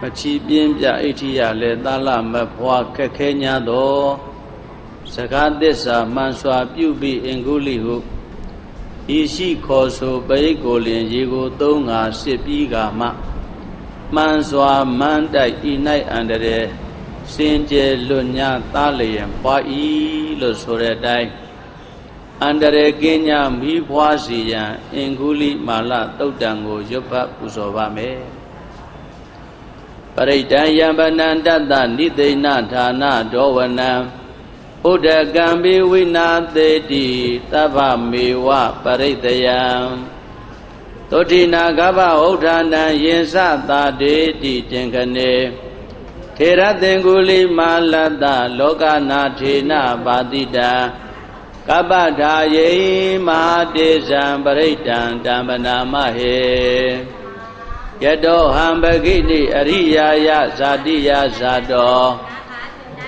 မချီပြင်းပြအဋ္ဌိယလည်းသာလမဖွာခက်ခဲ냐သောစကားသစ္စာမှန်စွာပြုပြီးအင်္ဂုလိဟုဤရှိခေါ်ဆိုပရိတ်ကိုလင်ရေကိုသုံးငါစစ်ပြီးကမှမှန်စွာမန်းတိုက်ဤ၌အန္တရာယ်စင်ကြယ်လွတ်ညာသားလျင်ပွားဤလို့ဆိုတဲ့အတိုင်းအန္တရာယ်ကင်းညာမိဖွားစီရန်အင်္ဂုလိမာလတုတ်တံကိုရွတ်ဖတ်ပူဇော်ပါမယ် ပရိဒံယံဗနန္တတနိသိဏဌာနဒောဝနံဥဒကံဘိဝိနာသေတိသဗ္ဗမေဝပရိတယံသောတိနာကဗ္ဗဥဋ္ဌာဏံယင်စသာတေတိတင်ခနေထေရသင်္ကုလိမာလတ္တလောကနာထေနပါတိတံကပ္ပထာယေမဟာတေဇံပရိဒံတမ္ပနာမဟေ ယတောဟံပကိတိအရိယာယဇာတိယဇာတော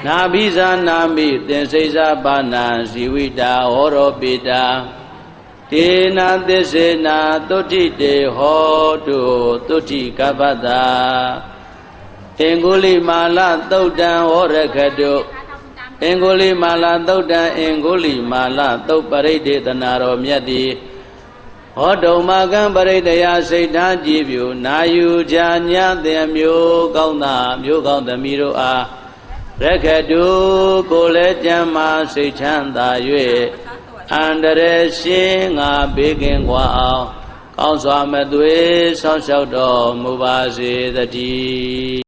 နာဘိဇာနာမိသင်္စိဇာပါဏံဇီဝိတာဟောရောပိတာတေနာသစ္စေနာသုတိတေဟောတုသုတိကပ္ပတာအင်္ဂုလိမာလသုတ်တံဟောရခတုအင်္ဂုလိမာလသုတ်တံအင်္ဂုလိမာလသုတ်ပရိဒေသနာတော်မြတ်သည် ဟောတုံမကံပရိတယစိတ်ထားကြည်ပြူနာယူကြညတဲ့မျိုးကောင်းတာမျိုးကောင်းသမီးတို့အားရခတုကိုလည်းကြမ်းမာစိတ်ချမ်းသာ၍အန္တရာယ်ရှင်းငါဘေးကင်းကွာအောင်ကောင်းစွာမသွေးဆောင်းလျှောက်တော်မူပါစေတည်း